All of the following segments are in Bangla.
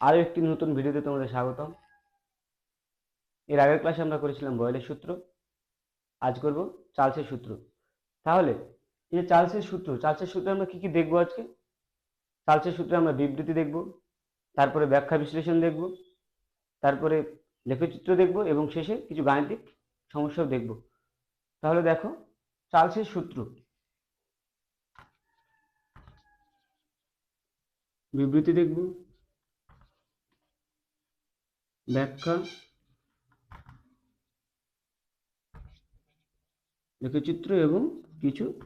আরও একটি নতুন ভিডিওতে তোমাদের স্বাগতম। এর আগের ক্লাসে আমরা করেছিলাম বয়েলের সূত্র। আজ করব চার্লসের সূত্র। তাহলে এই যে চার্লসের সূত্র, চার্লসের সূত্রে আমরা কী কী দেখব আজকে? চার্লসের সূত্রে আমরা বিবৃতি দেখব, তারপরে ব্যাখ্যা বিশ্লেষণ দেখব, তারপরে লেখচিত্র দেখব এবং শেষে কিছু গাণিতিক সমস্যাও দেখব। তাহলে দেখো, চার্লসের সূত্র। বিবৃতি দেখব ব্যাখ্যা লেখচিত্র এবং কিছু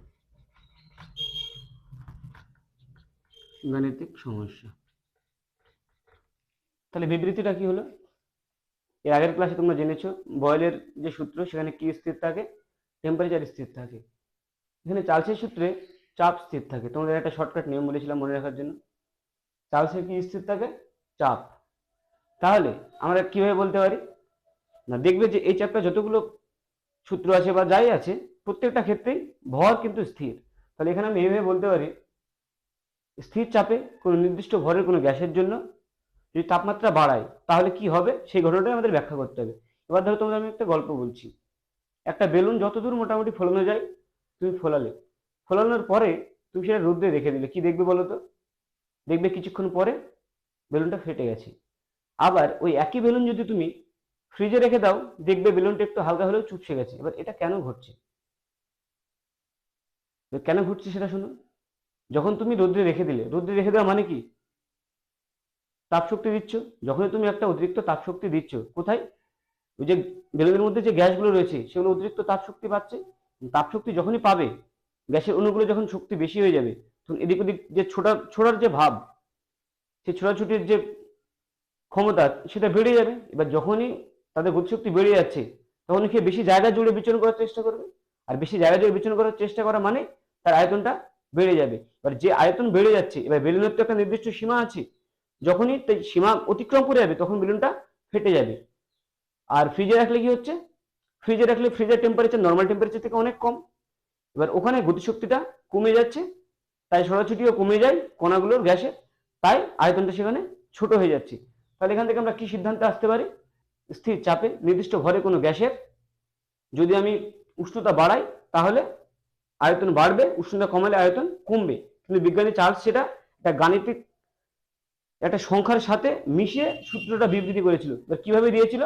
গাণিতিক সমস্যা। তাহলে বিবৃতিটা কি হলো? এর আগের ক্লাসে তোমরা জেনেছো, বয়েলের যে সূত্র, সেখানে কি স্থির থাকে? টেম্পারেচার স্থির থাকে। এখানে চার্লসের সূত্রে চাপ স্থির থাকে। তোমাদের একটা শর্টকাট নিয়ম বলেছিলাম মনে রাখার জন্য। চার্লসের কি স্থির থাকে? চাপ। তাহলে আমরা কীভাবে বলতে পারি? না, দেখবে যে এই চাপটা যতগুলো সূত্র আছে বা যাই আছে, প্রত্যেকটা ক্ষেত্রেই ভর কিন্তু স্থির। তাহলে এখানে আমি এইভাবে বলতে পারি, স্থির চাপে কোনো নির্দিষ্ট ভরের কোনো গ্যাসের জন্য যদি তাপমাত্রা বাড়ায়, তাহলে কি হবে? সেই ঘটনাটাই আমাদের ব্যাখ্যা করতে হবে। এবার ধরো তোমাদের আমি একটা গল্প বলছি। একটা বেলুন যতদূর মোটামুটি ফোলানো যায়, তুমি ফোলালে। ফোলানোর পরে তুমি সেটা রোদ্রে রেখে দিলে। কি দেখবে বলো তো? দেখবে কিছুক্ষণ পরে বেলুনটা ফেটে গেছে। আবার ওই একই বেলুন যদি তুমি ফ্রিজে রেখে দাও, দেখবে বেলুনটা একটু হালকা হলেও চুপসে গেছে। এবার এটা কেন ঘটছে? কেন ঘটছে সেটা শোনো যখন তুমি রোদ্রে রেখে দিলে, রোদ্রে রেখে দেওয়া মানে কি? তাপশক্তি দিচ্ছ। যখনই তুমি একটা অতিরিক্ত তাপ শক্তি দিচ্ছ, কোথায়? ওই যে বেলুনের মধ্যে যে গ্যাসগুলো রয়েছে, সেগুলো অতিরিক্ত তাপ শক্তি পাচ্ছে। তাপশক্তি যখনই পাবে, গ্যাসের অণুগুলো যখন শক্তি বেশি হয়ে যাবে, তখন এদিক ওদিক যে ছোটা, ছোড়ার যে ভাব, সেই ছোটাছুটির যে ক্ষমতা, সেটা বেড়ে যাবে। এবার যখনই তাদের গতিশক্তি বেড়ে যাচ্ছে তখন সে বেশি জায়গা জুড়ে বিচরণ করার চেষ্টা করবে। আর বেশি জায়গা জুড়ে বিচরণ করার চেষ্টা করা মানে তার আয়তনটা বেড়ে যাবে। এবার যে আয়তন বেড়ে যাচ্ছে, এবার বেলুনের তো একটা নির্দিষ্ট সীমা আছে। যখনই সীমা অতিক্রম করে যাবে, তখন বেলুনটা ফেটে যাবে। আর ফ্রিজে রাখলে কি হচ্ছে? ফ্রিজে রাখলে ফ্রিজের টেম্পারেচার নর্মাল টেম্পারেচার থেকে অনেক কম। এবার ওখানে গতিশক্তিটা কমে যাচ্ছে, তাই ছড়াছুটিও কমে যায় কণাগুলোর গ্যাসে, তাই আয়তনটা সেখানে ছোট হয়ে যাচ্ছে। তাহলে এখান থেকে আমরা কি সিদ্ধান্তে আসতে পারি? স্থির চাপে, নির্দিষ্ট ঘরে কোনো গ্যাসের। যদি আমি উষ্ণতা বাড়াই, তাহলে আয়তন বাড়বে, উষ্ণতা কমালে আয়তন কমবে। কিন্তু বিজ্ঞানী চার্লস সেটা একটা গাণিতিক একটা সংখ্যার সাথে মিশিয়ে সূত্রটা বিবৃতি করেছিল। কীভাবে দিয়েছিল?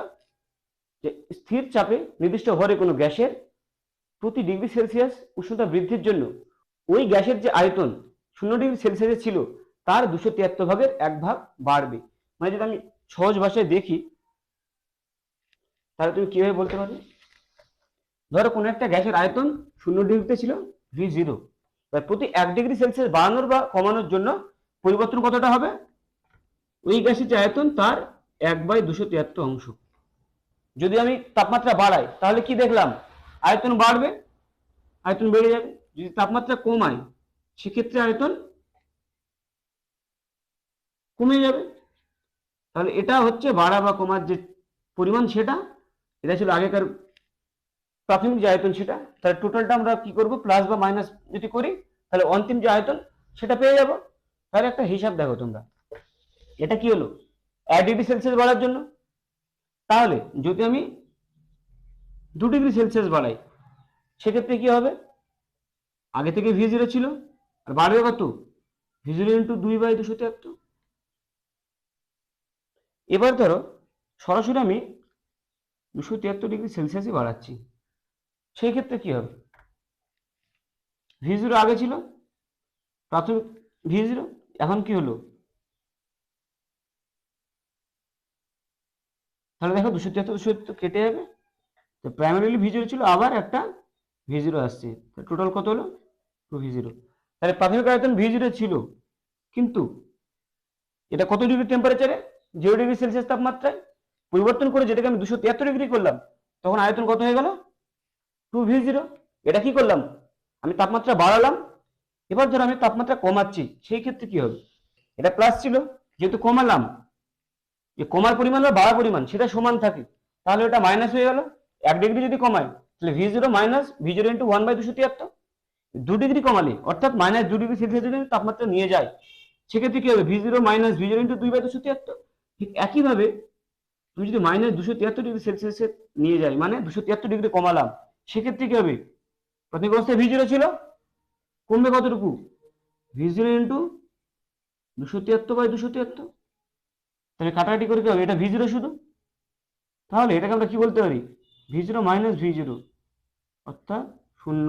যে স্থির চাপে, নির্দিষ্ট ঘরে কোনো গ্যাসের প্রতি ডিগ্রি সেলসিয়াস উষ্ণতা বৃদ্ধির জন্য ওই গ্যাসের যে আয়তন শূন্য ডিগ্রি সেলসিয়াসে ছিল, তার দুশো তিয়াত্তর ভাগের এক ভাগ বাড়বে। মানে যদি আমি সহজ ভাষায় দেখি, তাহলে তুমি কীভাবে বলতে পারবে? ধরো কোনো একটা গ্যাসের আয়তন শূন্য ডিগ্রিতে ছিল ভি জিরো প্রতি এক ডিগ্রি সেলসিয়াস বাড়ানোর বা কমানোর জন্য পরিবর্তন কতটা হবে? ওই গ্যাসের যে আয়তন, তার এক বাই দুশো তিয়াত্তর অংশ। যদি আমি তাপমাত্রা বাড়াই, তাহলে কি দেখলাম? আয়তন বাড়বে, আয়তন বেড়ে যাবে। যদি তাপমাত্রা কমায় সেক্ষেত্রে আয়তন কমে যাবে। তাহলে এটা হচ্ছে বাড়া বা কমার যে পরিমাণ সেটা, এটা ছিল আগেকার প্রাথমিক যে আয়তন সেটা, তাহলে টোটালটা আমরা কি করব? প্লাস বা মাইনাস যদি করি, তাহলে অন্তিম যে আয়তন সেটা পেয়ে যাব। তাহলে একটা হিসাব দেখো তোমরা। এটা কি হলো? এক ডিগ্রি সেলসিয়াস বাড়ার জন্য। তাহলে যদি আমি দু ডিগ্রি সেলসিয়াস বাড়াই, সেক্ষেত্রে কি হবে? আগে থেকে ভি জিরো ছিল। আর বাড়বে কত? ভি জিরো ইন্টু দুই বাই দুশো তিয়াত্তর এবার ধরো, সরাসরি আমি দুশো তিয়াত্তর ডিগ্রি সেলসিয়াসই বাড়াচ্ছি। সেই ক্ষেত্রে কি হবে? ভি আগে ছিল, প্রাথমিক ভি এখন কি হলো? তাহলে দেখো দুশো তিয়াত্তর দুশো কেটে যাবে। তো প্রাইমারিলি ভি জিরো ছিল, আবার একটা ভি জিরো আসছে। টোটাল কত হলো? টু ভি জিরো তাহলে প্রাথমিক আয়তন ভি জিরো ছিল, কিন্তু এটা কত ডিগ্রি টেম্পারেচারে জিরো ডিগ্রি সেলসিয়াস তাপমাত্রায় পরিবর্তন করে যেটাকে আমি দুশো তিয়াত্তর ডিগ্রি করলাম, তখন আয়তন কত হয়ে গেল? Two V zero. এটা কি করলাম? আমি তাপমাত্রা বাড়ালাম। এবার ধরো আমি তাপমাত্রা কমাচ্ছি, সেই ক্ষেত্রে কি হবে? এটা প্লাস ছিল, যেহেতু কমালাম, যে কমার পরিমাণ বা বাড়ার পরিমাণ, সেটা সমান থাকে, তাহলে ওটা মাইনাস হয়ে গেল। এক ডিগ্রি যদি কমায় তাহলে V zero minus V zero into one by দুশো তিয়াত্তর। দু ডিগ্রি কমালে, অর্থাৎ মাইনাস দু ডিগ্রি সেলসিয়াস যদি তাপমাত্রা নিয়ে যায় সেক্ষেত্রে কি হবে? V zero minus V zero into দুই বাই দুশো তিয়াত্তর। ঠিক একইভাবে তুমি যদি মাইনাস দুশো তিয়াত্তর ডিগ্রি সেলসিয়াসে নিয়ে যাই মানে দুশো তিয়াত্তর ডিগ্রি কমালাম, সেক্ষেত্রে কি হবে? প্রাথমিক অবস্থায় ভি জিরো ছিল। কমবে কতটুকু? ভি জিরো ইন্টু দুশো তিয়াত্তর বাই দুশো তিয়াত্তর। তাহলে কাটাকাটি করে কি হবে? এটা ভি জিরো শুধু। তাহলে এটাকে আমরা কি বলতে পারি? V zero minus V zero অর্থাৎ শূন্য।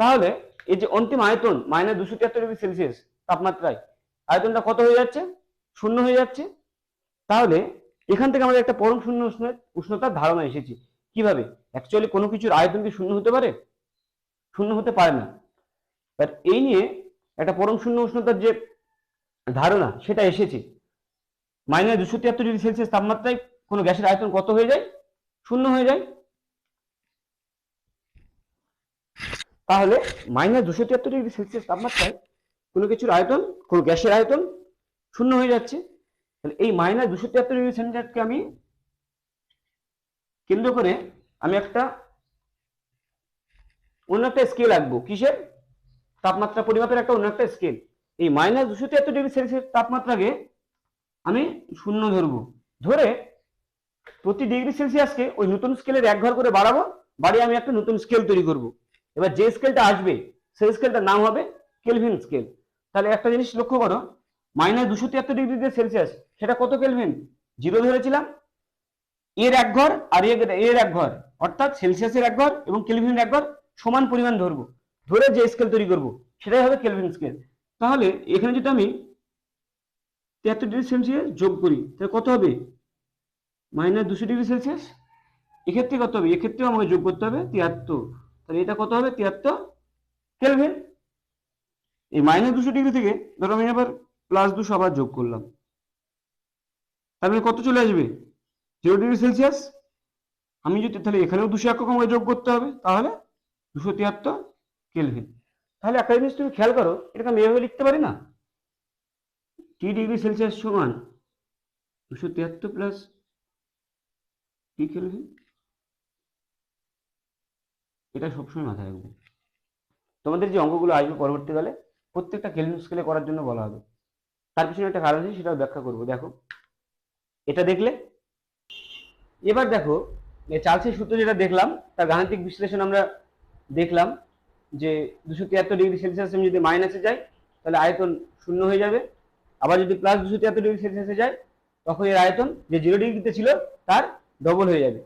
তাহলে এই যে অন্তিম আয়তন মাইনাস দুশো তিয়াত্তর ডিগ্রি সেলসিয়াস তাপমাত্রায়, আয়তনটা কত হয়ে যাচ্ছে? শূন্য হয়ে যাচ্ছে। তাহলে এখান থেকে আমাদের একটা পরম শূন্য উষ্ণ- উষ্ণতার ধারণা এসেছে। কীভাবে? অ্যাকচুয়ালি কোনো কিছুর আয়তন কি শূন্য হতে পারে? শূন্য হতে পারে না। বাট এই নিয়ে একটা পরম শূন্য উষ্ণতার যে ধারণা, সেটা এসেছে। মাইনাস দুশো তিয়াত্তর ডিগ্রি সেলসিয়াস তাপমাত্রায় কোনো গ্যাসের আয়তন কত হয়ে যায়? শূন্য হয়ে যায়। তাহলে মাইনাস দুশো তিয়াত্তর ডিগ্রি সেলসিয়াস তাপমাত্রায় কোনো কিছুর আয়তন, কোনো গ্যাসের আয়তন শূন্য হয়ে যাচ্ছে। তাহলে এই মাইনাস দুশো তিয়াত্তর ডিগ্রি সেন্টিগ্রেডকে আমি কেন্দ্র করে আমি একটা অন্য একটা স্কেল আঁকবো। কিসের? তাপমাত্রা পরিমাপের একটা অন্য একটা স্কেল এই মাইনাস দুশো তিয়াত্তর ডিগ্রি সেলসিয়াস তাপমাত্রাকে আমি শূন্য ধরবো। ধরে প্রতি ডিগ্রি সেলসিয়াসকে ওই নতুন স্কেলের এক ঘর করে বাড়াবো। বাড়িয়ে আমি একটা নতুন স্কেল তৈরি করব। এবার যে স্কেলটা আসবে, সেই স্কেলটার নাম হবে কেলভিন স্কেল তাহলে একটা জিনিস লক্ষ্য করো মাইনাস দুশো তিয়াত্তর ডিগ্রি যে সেলসিয়াস। সেটা কত কেলভিন? জিরো ধরেছিলাম। এর এক ঘর আর এর এর এক ঘর। অর্থাৎ সেলসিয়াসের এক ঘর এবং কেলভিনের এক ঘর সমান পরিমাণ ধরবো। ধরে যে স্কেল তৈরি করব, সেটাই হবে কেলভিন স্কেল তাহলে এখানে যদি আমি তিয়াত্তর ডিগ্রি সেলসিয়াস যোগ করি, তাহলে কত হবে? মাইনাস দুশো ডিগ্রি সেলসিয়াস। এক্ষেত্রে কত হবে? এক্ষেত্রেও আমাকে যোগ করতে হবে তিয়াত্তর। তাহলে এটা কত হবে? তিয়াত্তর কেলভিন। এই মাইনাস দুশো ডিগ্রি থেকে, ধরো আমি আবার প্লাস দুশো আবার যোগ করলাম। তাহলে কত চলে আসবে? জিরো ডিগ্রি সেলসিয়াস আমি যদি, তাহলে এখানেও দুশো একক আমাকে যোগ করতে হবে, তাহলে দুশো তিয়াত্তর কেলভিন তাহলে একটা জিনিস তুমি খেয়াল করো, এটাকে আমি এভাবে লিখতে পারি না? টি ডিগ্রি সেলসিয়াস সমান দুশো তিয়াত্তর প্লাস টি কেলভিন এটা সবসময় মাথায় রাখবে। তোমাদের যে অঙ্কগুলো আসবে পরবর্তীকালে প্রত্যেকটা কেলভিন স্কেলে করার জন্য বলা হবে। তার পিছনে একটা কারণ আছে সেটাও ব্যাখ্যা করব। দেখো, এটা দেখলে, এবার দেখো চার্লসের সূত্র যেটা দেখলাম, তার গাণিতিক বিশ্লেষণ আমরা দেখলাম যে দুশো তিয়াত্তর ডিগ্রি সেলসিয়াস যদি মাইনাসে যায়, তাহলে আয়তন শূন্য হয়ে যাবে। আবার যদি প্লাস দুশো তিয়াত্তর ডিগ্রি সেলসিয়াসে যায়, তখন এর আয়তন যে জিরো ডিগ্রিতে ছিল, তার ডবল হয়ে যাবে।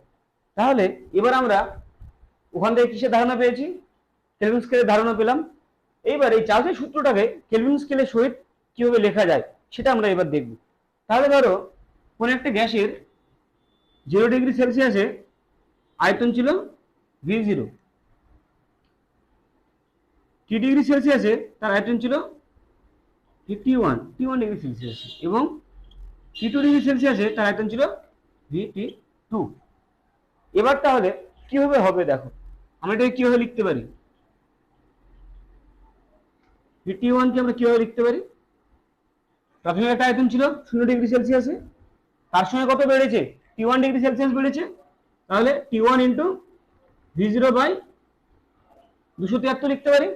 তাহলে এবার আমরা ওখান থেকে কিসের ধারণা পেয়েছি? কেলভিন স্কেলের ধারণা পেলাম। এইবার এই চার্লসের সূত্রটাকে কেলভিন স্কেলের সহিত কীভাবে লেখা যায় সেটা আমরা এবার দেখব। তাহলে ধরো, কোন একটা গ্যাসের জিরো ডিগ্রি সেলসিয়াসে আয়তন ছিল ভি জিরো টি ডিগ্রি সেলসিয়াসে তার আয়তন ছিল T one T one degree সেলসিয়াসে এবং টি টু ডিগ্রি সেলসিয়াসে তার আয়তন ছিল ভি টি টু এবার তাহলে কীভাবে হবে দেখো, আমরা এটাকে কীভাবে লিখতে পারি? ভিটি ওয়ানকে আমরা কীভাবে লিখতে পারি? প্রাথমিক একটা আয়তন ছিল, শূন্য ডিগ্রি সেলসিয়াসে। তার সঙ্গে কত বেড়েছে? টি ওয়ান ডিগ্রি সেলসিয়াস বেড়েছে। তাহলে T one into V zero by দুশো তিয়াত্তর লিখতে পারি।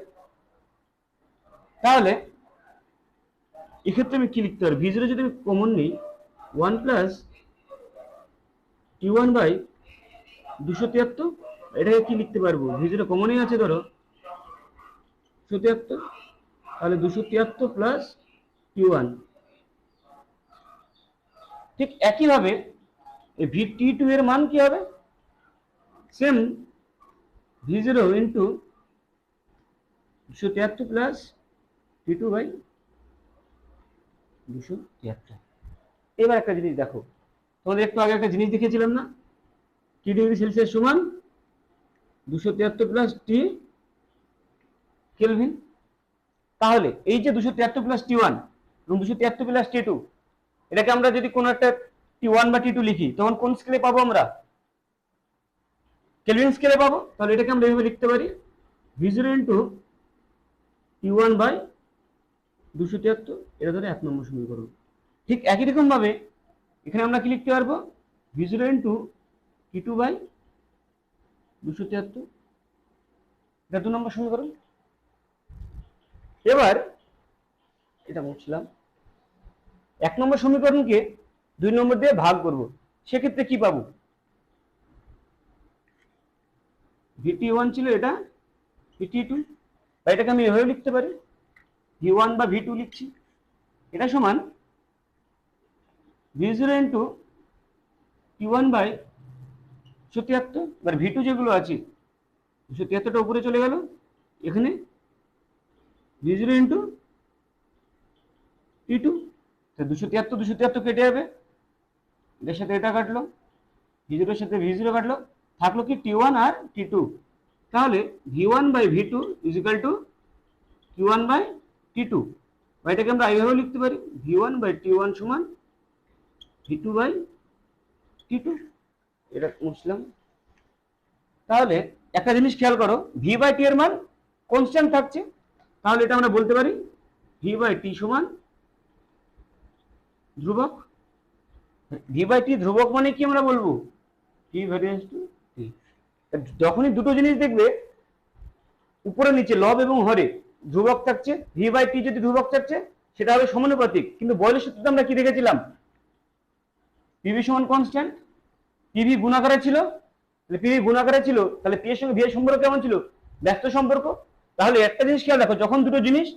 তাহলে এক্ষেত্রে আমি কি লিখতে পারি? ভি জিরো যদি কমন নিই one plus T one by দুশো তিয়াত্তর, এটাকে কি লিখতে পারব? ভি জিরো কমনই আছে, ধরো। দুশো তিয়াত্তর, তাহলে দুশো তিয়াত্তর প্লাস টি ওয়ান ঠিক একইভাবে ভি টি টু এর মান কি হবে? সেম ভি জিরো ইন্টু দুশো তিয়াত্তর প্লাস টি টু বাই দুশো তিয়াত্তর। এবার একটা জিনিস দেখো, তোমাদের একটু আগে একটা জিনিস দেখিয়েছিলাম না? টি ডিগ্রি সেলসিয়াস সমান দুশো তিয়াত্তর প্লাস টি কেলভিন তাহলে এই যে দুশো তিয়াত্তর প্লাস টি ওয়ান এবং দুশো তিয়াত্তর প্লাস টি টু এটাকে আমরা যদি কোনো একটা টি ওয়ান বা টি টু লিখি, তখন কোন স্কেলে পাবো আমরা? কেলভিন স্কেলে পাবো? তাহলে এটাকে আমরা এইভাবে লিখতে পারি। V zero into T one by দুশো তিয়াত্তর, এটা ধরে এক নম্বর সমীকরণ। ঠিক একই রকম ভাবে এখানে আমরা কি লিখতে পারব? V zero into T two by দুশো তিয়াত্তর, এটা দু নম্বর সমীকরণ। এবার এটা বলছিলাম এক নম্বর সমীকরণকে দুই নম্বর দিয়ে ভাগ করব, সেক্ষেত্রে কি পাবো? ভিটি ওয়ান ছিল এটা ভিটি টু বা এটাকে আমি এভাবে লিখতে পারি ভি ওয়ান বা ভি টু লিখছি, এটা সমান V zero into T one by দুশো তিয়াত্তর, এবার ভি টু যেগুলো আছে দুশো তিয়াত্তরটা উপরে চলে গেল, এখানে V zero into T two দুশো তিয়াত্তর দুশো তিয়াত্তর কেটে যাবে। এটার সাথে এটা কাটলো ভি জিরোর সাথে ভি জিরো কাটলো, থাকল কি টি ওয়ান আর টি টু তাহলে V one by V two equal two T one by T two এটাকে আমরা এইভাবে লিখতে পারি V one by T one সমান V two by T two এটা মুছলাম। তাহলে একটা জিনিস খেয়াল করো ভি বাই টি এর মান কনস্ট্যান্ট থাকছে। তাহলে এটা আমরা বলতে পারি ভি বাই টি সমান ধ্রুবক? ভি বাই টি ধ্রুবক মানে কি আমরা বলব? টি ভ্যারিয়েন্স টু টি যখনই দুটো জিনিস দেখবে, উপরে নিচে লব এবং হরে, ধ্রুবক থাকছে ভি বাই টি যদি ধ্রুবক থাকছে, সেটা হবে সমানুপাতিক। কিন্তু বয়লের সূত্রে আমরা কি দেখেছিলাম? পিভি সমান কনস্ট্যান্ট পিভি গুণাকারে ছিল, তাহলে পিভি গুণাকারে ছিল, তাহলে পি এর সঙ্গে ভি এর সম্পর্ক কেমন ছিল? ব্যস্ত সম্পর্ক। তাহলে একটা জিনিস খেয়াল রাখো, যখন দুটো জিনিস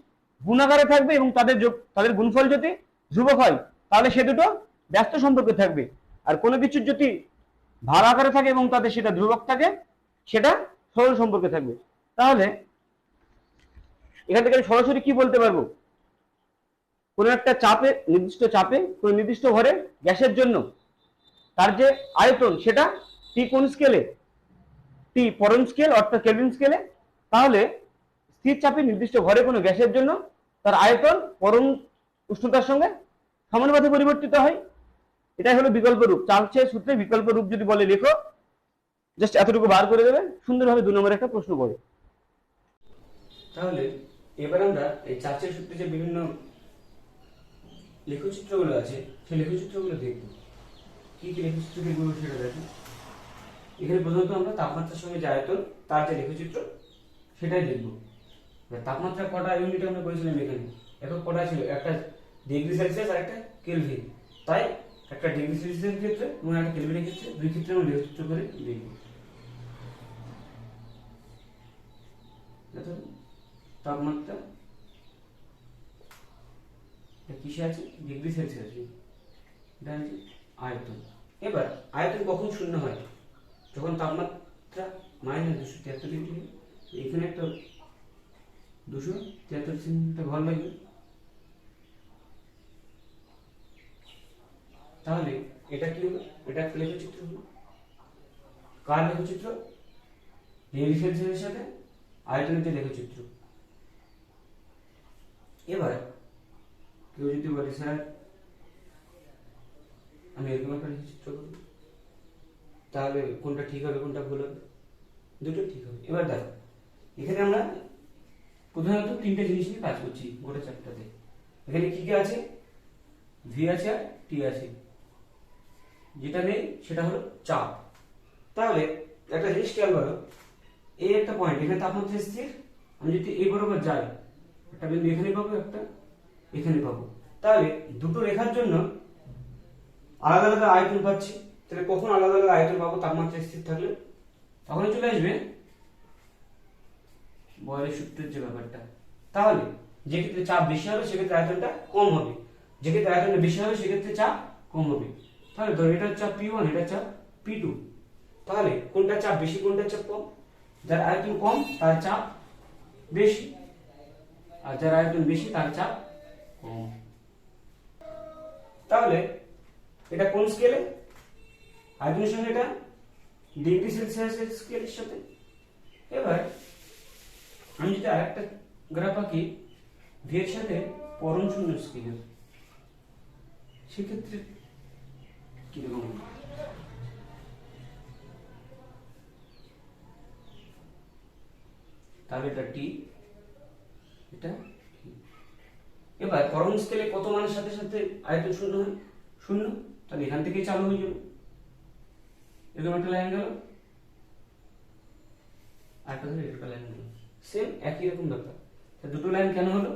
গুণাকারে থাকবে এবং তাদের তাদের গুণফল যদি ধ্রুবক হয় তাহলে সে দুটো ব্যস্ত সম্পর্কে থাকবে। আর কোনো কিছুর যদি ভার আকারে থাকে এবং তাদের সেটা ধ্রুবক থাকে, সেটা সরল সম্পর্কে থাকবে। তাহলে এখান থেকে আমি সরাসরি কি বলতে পারব? কোনো একটা চাপে, নির্দিষ্ট চাপে, কোনো নির্দিষ্ট ঘরে গ্যাসের জন্য তার যে আয়তন সেটা টি কোন স্কেলে টি পরম স্কেল অর্থাৎ কেলভিন স্কেলে তাহলে স্থির চাপে নির্দিষ্ট ঘরে কোনো গ্যাসের জন্য তার আয়তন পরম উষ্ণতার সঙ্গে সমানুপাতে পরিবর্তিত হয়। এটাই হলো বিকল্প রূপ। চার্লসের সূত্রে বিকল্প রূপ যদি বলে লেখো জাস্ট এতটুকু বার করে দেবে, সুন্দরভাবে দু নম্বরে একটা প্রশ্ন করো তাহলে এবার আমরা এই চার্চের সূত্রে যে বিভিন্ন লেখচিত্রগুলো আছে, সেই লেখচিত্রগুলো দেখব। কি কি লেখচিত্র দেখব সেটা দেখো। এখানে প্রথমত আমরা তাপমাত্রার সঙ্গে যে আয়তন, তার যে লেখচিত্র, সেটাই দেখব। তাপমাত্রা কটা ইউনিট আমরা করেছিলাম এখানে? এখন কটা ছিল? একটা ডিগ্রি সেলসিয়াস আর একটা কেলভিন তাই একটা ডিগ্রি সেলসিয়াসের ক্ষেত্রে এবং একটা কেলভিনের ক্ষেত্রে দুই ক্ষেত্রে আমরা লেখচিত্র করে দেখো তাপমাত্রা কিসে আছে? ডিগ্রি সেলসিয়াসে এটা হচ্ছে আয়তন। এবার আয়তন কখন শূন্য হয়? যখন তাপমাত্রা মাইনাস দুশো তিয়াত্তর ডিগ্রি এখানে একটা দুশো তিয়াত্তর সেন্টিমিটার ঘর লাগবে। তাহলে এটা কি হলো? এটা একটা লেখচিত্র হলো। কার লেখচিত্র? সেলসিয়াসের সাথে আয়তনের যে লেখচিত্র। এবার কেউ যদি বলে, স্যার, আমি এরকম একটা চিত্র করব। তাহলে কোনটা ঠিক হবে, কোনটা ভুল হবে? দুটো ঠিক হবে। এবার দেখো, এখানে আমরা প্রধানত তিনটে জিনিস নিয়ে কাজ করছি গোটা চ্যাপ্টারতে এখানে কি কি আছে? ভি আছে আর টি আছে। যেটা নেই সেটা হলো চাপ। তাহলে একটা জিনিস খেয়াল করো এই একটা পয়েন্ট এখানে তাপমাত্রা স্থির, আমি যদি এই বরাবর যাই, একটা বিন্দু এখানে পাবো, একটা এখানে পাবো। তাহলে দুটো রেখার জন্য আলাদা আলাদা আয়তন পাচ্ছি, তাহলে কখন আলাদা আলাদা আয়তন পাবো, তাপমাত্রা স্থির থাকলে? তখন চলে আসবে বয়লের সূত্রের যে ব্যাপারটা। তাহলে যে ক্ষেত্রে চাপ বেশি হবে, সেক্ষেত্রে আয়তনটা কম হবে। যে ক্ষেত্রে আয়তনটা বেশি হবে, সেক্ষেত্রে চাপ কম হবে। তাহলে ধরো এটা চাপ পি ওয়ান এটা চাপ পি টু তাহলে কোনটা চাপ বেশি, কোনটা চাপ কম? যার আয়তন কম, তার চাপ বেশি। আর যার আয়তন বেশি, তার চাপ কম। তাহলে এটা কোন স্কেলে আয়তনের সঙ্গে এটা ডিগ্রি সেলসিয়াসের স্কেলের সাথে। এবার আমি যদি আরেকটা গ্রাফ আঁকি ভি এর সাথে পরম শূন্য স্কেলের সেক্ষেত্রে কীরকম? তাহলে এটা টি এটা এবার পরম স্কেলে কত মানের সাথে সাথে আয়তন শূন্য হয়? শূন্য? তাহলে এখান থেকেই চালু হয়ে যাবে। এরকম একটা লাইন গেল। আর একটা একটা লাইন গেল। সেম একই রকম ব্যাপার। দুটো লাইন কেন হলো?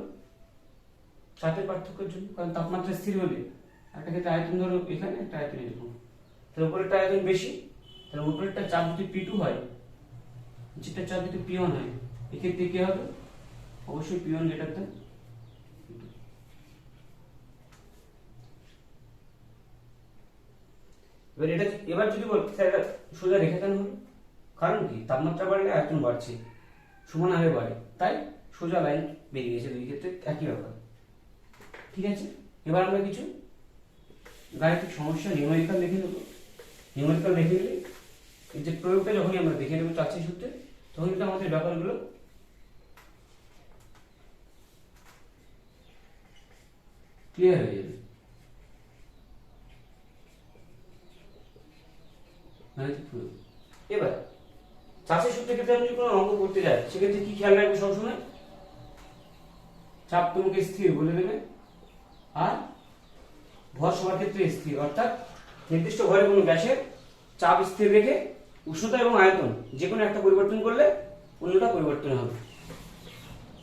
চাপের পার্থক্যের জন্য, কারণ তাপমাত্রা স্থির হলে একটা ক্ষেত্রে ধরো, এখানে একটা আয়তন এরকম তাহলে উপরেরটা আয়তন বেশি তাহলে উপরেরটা চাপ যদি পি টু হয়, যেটা চাপ যদি পি ওয়ান হয়, এক্ষেত্রে কি হবে? অবশ্যই পি ওয়ান গ্রেটার দেন এবার এটা, এবার যদি বল, স্যার সোজা রেখে দেন হলো কারণ কি? তাপমাত্রা বাড়লে আয়তন বাড়ছে, সমান হারে বাড়ে, তাই সোজা লাইন বেরিয়ে গেছে দুই ক্ষেত্রে একই ব্যাপার। ঠিক আছে? এবার আমরা কিছু গাণিতিক সমস্যা নিউমেরিক্যাল লিখে নেব নিউমেরিক্যাল লিখে নিলে যে প্রয়োগটা যখনই আমরা দেখে নেব চাচ্ছি সূত্রে তখন কিন্তু আমাদের ব্যাপারগুলো ক্লিয়ার হয়ে যাবে। এবার চাষের সূত্রে ক্ষেত্রে আমি যদি কোনো অঙ্ক করতে যাই সেক্ষেত্রে কি খেয়াল রাখবে সবসময়? চাপ তোমাকে স্থির বলে দেবে। আর ভর সবার ক্ষেত্রে স্থির, অর্থাৎ নির্দিষ্ট ঘরে কোনো গ্যাসের চাপ স্থির রেখে উষ্ণতা এবং আয়তন যে কোনো একটা পরিবর্তন করলে অন্যটা পরিবর্তন হবে।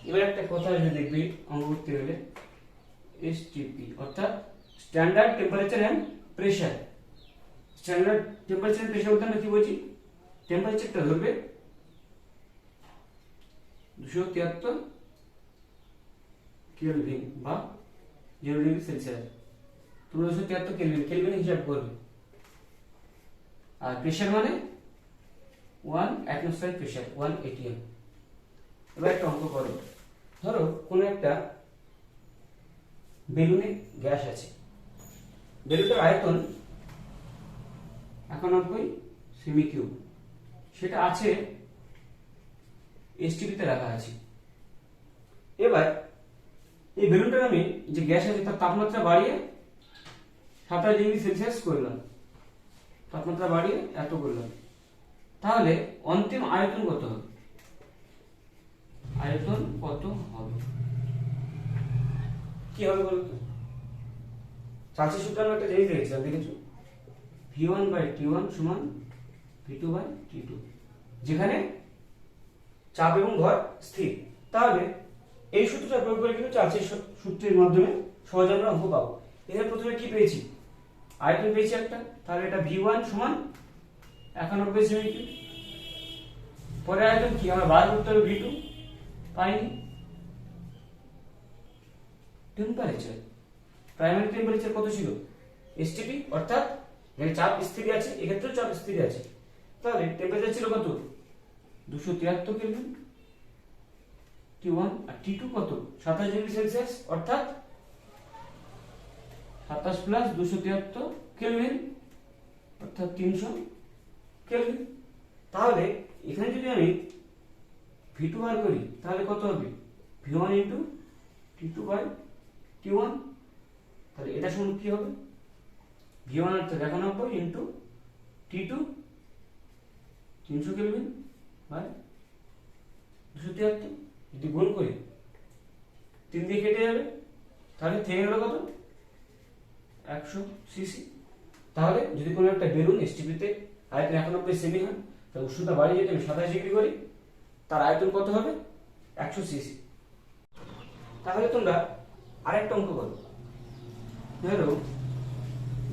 এবার একটা কথা আসবে দেখবি অঙ্ক করতে গেলে এসটিপি অর্থাৎ standard temperature and pressure standard temperature pressure বলতে আমরা কি বলছি? টেম্পারেচারটা ধরবে দুশো তিয়াত্তর কেলভিন বা জিরো ডিগ্রি সেলসিয়াস। তিয়াত্তর কেলভিন কেলভিন হিসাব করবে। আর প্রেশার মানে? One atmosphere pressure one ATM এবার একটা অঙ্ক করো। ধরো, কোনো একটা বেলুনে গ্যাস আছে। বেলুনটার আয়তন একানব্বই সেমি কিউব। সেটা আছে এসটিপিতে রাখা আছে। এবার এই বেলুনটার আমি যে গ্যাস আছে, তার তাপমাত্রা বাড়িয়ে সাতাশ ডিগ্রি সেলসিয়াস করলাম। তাপমাত্রা বাড়িয়ে এত করলাম। তাহলে অন্তিম আয়তন কত হবে? আয়তন কত হবে? কি হবে বলতো চাষি সূত্র আমি একটা জিনিস দেখেছিলাম, দেখেছ? V one by T one সমান V two by T two যেখানে চাপ এবং ভর স্থির। তাহলে এই সূত্রটা প্রয়োগ করে কিন্তু চার্চের সূত্রের মাধ্যমে সহজে আমরা অঙ্ক পাবো। এখানে প্রথমে কি পেয়েছি? আয়তন পেয়েছি একটা, তাহলে এটা ভি ওয়ান সমান একানব্বই সেমি কিউব পরে আয়তন কি? আমরা বার করতে হবে ভি টু পাইনি। টেম্পারেচার প্রাইমারি টেম্পারেচার কত ছিল? এসটিপি অর্থাৎ এখানে চাপ স্থির আছে, এক্ষেত্রেও চাপ স্থির আছে। তাহলে টেম্পারেচার ছিল কত? দুশো তিয়াত্তর কেলভিন টি ওয়ান আর টি টু কত? সাতাশ ডিগ্রি সেলসিয়াস অর্থাৎ সাতাশ প্লাস দুশো তিয়াত্তর কেলভিন অর্থাৎ তিনশো কেলভিন তাহলে এখানে যদি আমি ভি টু বার করি, তাহলে কত হবে? V one into T two by T one তাহলে এটা সমান কি হবে? ভি ওয়ান অর্থাৎ একানব্বই ইন্টু টি টু তিনশো কেলভিন বাই দুশো তিয়াত্তর। যদি গুণ করি, তিন দিয়ে কেটে যাবে, তাহলে থেকে গেল কত? একশো সিসি। তাহলে যদি কোনো একটা বেলুন এসটিপিতে আয়তন একানব্বই সেমি হয়, তাহলে উষ্ণতা বাড়িয়ে যদি আমি সাতাশ ডিগ্রি করি, তার আয়তন কত হবে? একশো সিসি। তাহলে তোমরা আরেকটা অঙ্ক করো। ধরো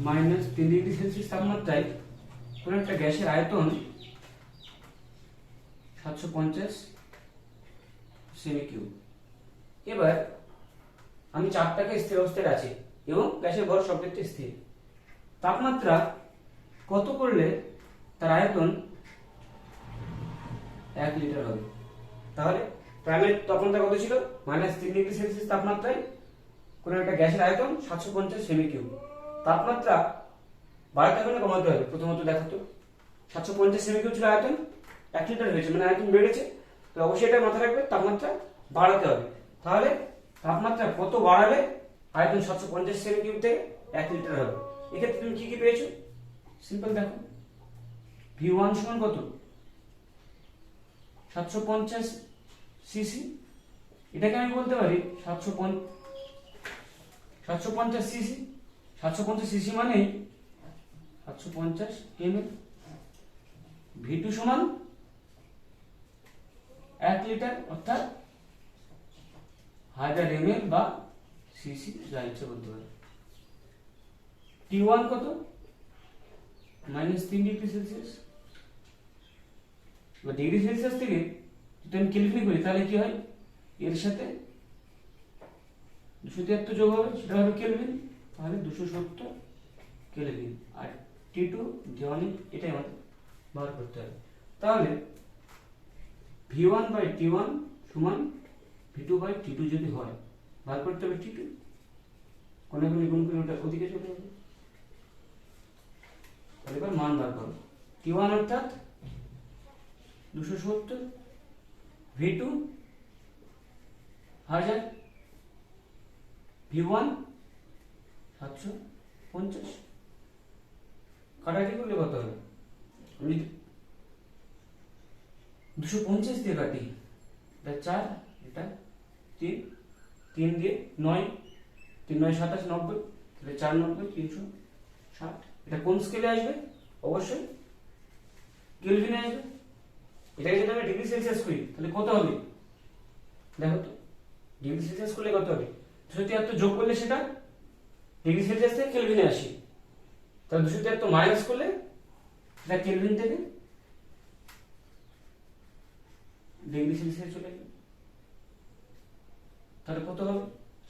মাইনাস তিন ডিগ্রি সেলসিয়াস তাপমাত্রায় কোনো একটা গ্যাসের আয়তন সাতশো পঞ্চাশ সেমি কিউব। এবার আমি চাপটাকে স্থির অবস্থায় আছে এবং গ্যাসের ভর সব ক্ষেত্রে স্থির। তাপমাত্রা কত করলে তার আয়তন এক লিটার হবে? তাহলে প্রাইমারি তাপমাত্রা কত ছিল? মাইনাস তিন ডিগ্রি সেলসিয়াস তাপমাত্রায় কোনো একটা গ্যাসের আয়তন সাতশো পঞ্চাশ সেমি কিউব তাপমাত্রা বাড়াতে হবে না কমাতে হবে, প্রথমত দেখাতো সাতশো পঞ্চাশ সেমি কিউব ছিল আয়তন, এক লিটার হয়েছে মানে আয়তন বেড়েছে। তো অবশ্যই এটা মাথায় রাখবে, তাপমাত্রা বাড়াতে হবে। তাহলে তাপমাত্রা কত বাড়ালে আয়তন সাতশো পঞ্চাশ সেমি কিউব থেকে এক লিটার হবে। এক্ষেত্রে তুমি কি কি পেয়েছ? সিম্পল দেখো। ভি ওয়ান সমান কত? সাতশো পঞ্চাশ সিসি এটাকে আমি বলতে পারি সাতশো সাতশো পঞ্চাশ সিসি সাতশো পঞ্চাশ সিসি মানেই সাতশো পঞ্চাশ এম এল ভি টু সমান এক লিটার, অর্থাৎ হাজার এম বা সিসি যা ইচ্ছে বলতে পারে। টি ওয়ান কত? মাইনাস তিন ডিগ্রি সেলসিয়াস এবার ডিগ্রি সেলসিয়াস থেকে যদি আমি কেলভিনে করি, তাহলে কি হয়? এর সাথে দুশো তিয়াত্তর যোগ হবে, সেটা হবে কেলভিন তাহলে দুশো সত্তর কেলভিন আর টি টু দেওয়ানি এটাই আমাদের বার করতে হবে। তাহলে V one by T one সমান V two by T two যদি হয় বার করতে হবে টি টু কোনে কোনে গুণ করে ওটা ওদিকে চলে যাবে। এবার মান বার করো। টি ওয়ান অর্থাৎ দুশো সত্তর ভি টু হাজার ভি ওয়ান সাতশো পঞ্চাশ। কাটাকাটি করলে কত হবে? আমি দুশো পঞ্চাশ দিয়ে কাটি। এটা চার, এটা তিন তিন দিয়ে নয়, তিন নয় সাতাশ, নব্বই, তাহলে চার নব্বই তিনশো ষাট। এটা কোন স্কেলে আসবে? অবশ্যই কেলভিনে আসবে। এটাকে যদি আমি ডিগ্রি সেলসিয়াস করি, তাহলে কত হবে? দেখো তো, ডিগ্রি সেলসিয়াস করলে কত হবে? দুশো তিয়াত্তর যোগ করলে সেটা ডিগ্রি সেলসিয়াস থেকে কেলভিনে আসে। তাহলে দুশো তিয়াত্তর মাইনাস করলে সেটা কেলভিন থেকে ডিগ্রি সেলসিয়াস চলে যাবে তাহলে কত হবে?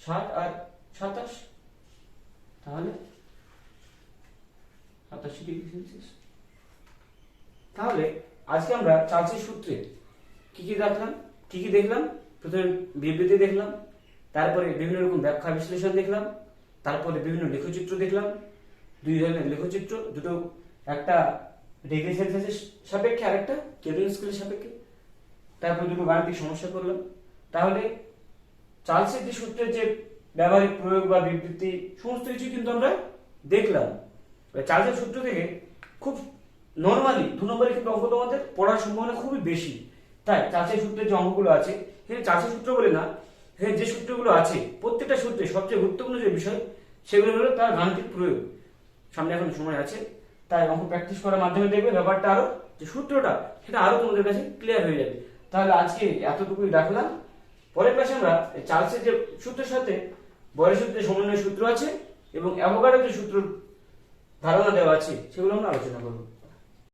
সাত আর সাতাশ? তাহলে সাতাশি ডিগ্রি সেলসিয়াস। তাহলে আজকে আমরা চার্চের সূত্রে কি কি দেখলাম? কি কি দেখলাম? প্রথমে বিবৃতি দেখলাম, তারপরে বিভিন্ন রকম ব্যাখ্যা বিশ্লেষণ দেখলাম, তারপরে বিভিন্ন লেখচিত্র দেখলাম। দুই ধরনের লেখচিত্র, দুটো, একটা ডিগ্রি সেলসিয়াসের সাপেক্ষে, আরেকটা কেলভিন স্কেলের সাপেক্ষে। তারপরে দুটো গাণিতিক সমস্যা করলাম। তাহলে চার্লসের যে সূত্রের যে ব্যবহারিক প্রয়োগ বা বিবৃতি, সমস্ত কিছু কিন্তু আমরা দেখলাম। এবার চার্লসের সূত্র থেকে খুব নর্মালি দু নম্বরে কিন্তু অঙ্ক তোমাদের পড়ার সম্ভাবনা খুবই বেশি। তাই চার্চের সূত্রের যে অঙ্কগুলো আছে এখানে চার্চের সূত্র বলে না এখানে যে সূত্রগুলো আছে, প্রত্যেকটা সূত্রে সবচেয়ে গুরুত্বপূর্ণ যে বিষয়, সেগুলো হলো তার গাণিতিক প্রয়োগ। সামনে এখন সময় আছে, তাই অঙ্ক প্র্যাকটিস করার মাধ্যমে দেখবে ব্যাপারটা আরও, যে সূত্রটা, সেটা আরও তোমাদের কাছে ক্লিয়ার হয়ে যাবে। তাহলে আজকে এতটুকুই রাখলাম। পরের ক্লাসে আমরা চার্লসের যে সূত্রের সাথে বয়সের সূত্রে সমন্বয় সূত্র আছে এবং অ্যাভোগাডের যে সূত্র ধারণা দেওয়া আছে, সেগুলো আমরা আলোচনা করব।